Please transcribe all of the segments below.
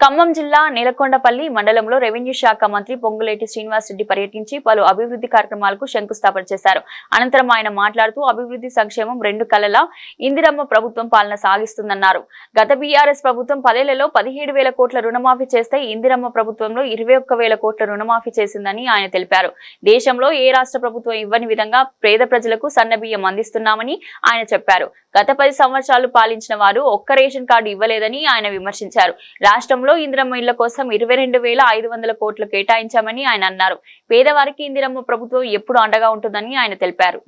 ఖమ్మం జిల్లా నేలకొండపల్లి మండలంలో రెవెన్యూ శాఖ మంత్రి పొంగులేటి శ్రీనివాసరెడ్డి పర్యటించి పలు అభివృద్ధి కార్యక్రమాలకు శంకుస్థాపన చేశారు. అనంతరం ఆయన మాట్లాడుతూ అభివృద్ధి సంక్షేమం రెండు కళల ఇందిరమ్మ ప్రభుత్వం పాలన సాగిస్తుందన్నారు. గత బీఆర్ఎస్ ప్రభుత్వం పదేళ్ళలో పదిహేడు వేల కోట్ల రుణమాఫీ చేస్తే ఇందిరమ్మ ప్రభుత్వంలో ఇరవై ఒక్క వేల కోట్ల రుణమాఫీ చేసిందని ఆయన తెలిపారు. దేశంలో ఏ రాష్ట్ర ప్రభుత్వం ఇవ్వని విధంగా పేద ప్రజలకు సన్నబియ్యం అందిస్తున్నామని ఆయన చెప్పారు. గత పది సంవత్సరాలు పాలించిన వారు ఒక్క రేషన్ కార్డు ఇవ్వలేదని ఆయన విమర్శించారు. రాష్ట్రంలో ఇందిరమ్మ ఇళ్ళ కోసం ఇరవై రెండు వేల ఐదు వందల కోట్లు కేటాయించామని ఆయన అన్నారు. పేదవారికి ఇందిరమ్మ ప్రభుత్వం ఎప్పుడు అండగా ఉంటుందని ఆయన తెలిపారు.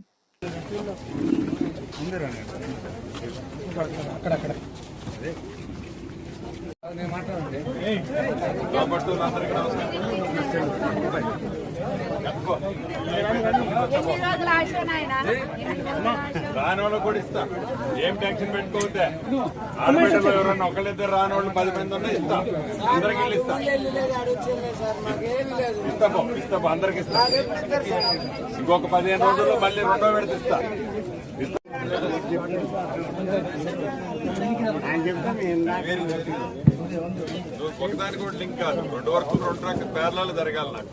ఎన్ని రాని కూడా ఇస్తా. ఏం టెన్షన్ పెట్టుకోవద్దే. ఆడబిడ్డలో ఎవరన్నా ఒకళ్ళిద్దరు రాని వాళ్ళు పది మంది ఉన్నా ఇస్తా. అందరికి ఇస్తా. ఇస్తా పో, అందరికి ఇస్తా. ఇంకొక పదిహేను రోజుల్లో మళ్ళీ రెండో విడత ఇస్తా. ఒకదానికి కూడా లింక్ కాదు. రెండు వరకు రెండు రకాల పేర్లలో జరగాలి నాకు.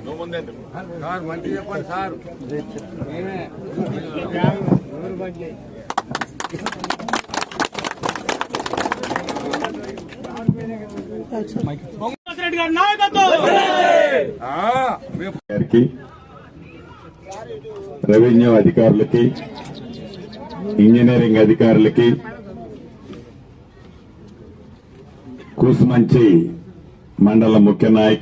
నువ్వు. సార్ మంచి చెప్పండి సార్. గారికి రెవెన్యూ అధికారులకి ఇంజనీరింగ్ అధికారులకి కూసుమంచి మండల ముఖ్య నాయకు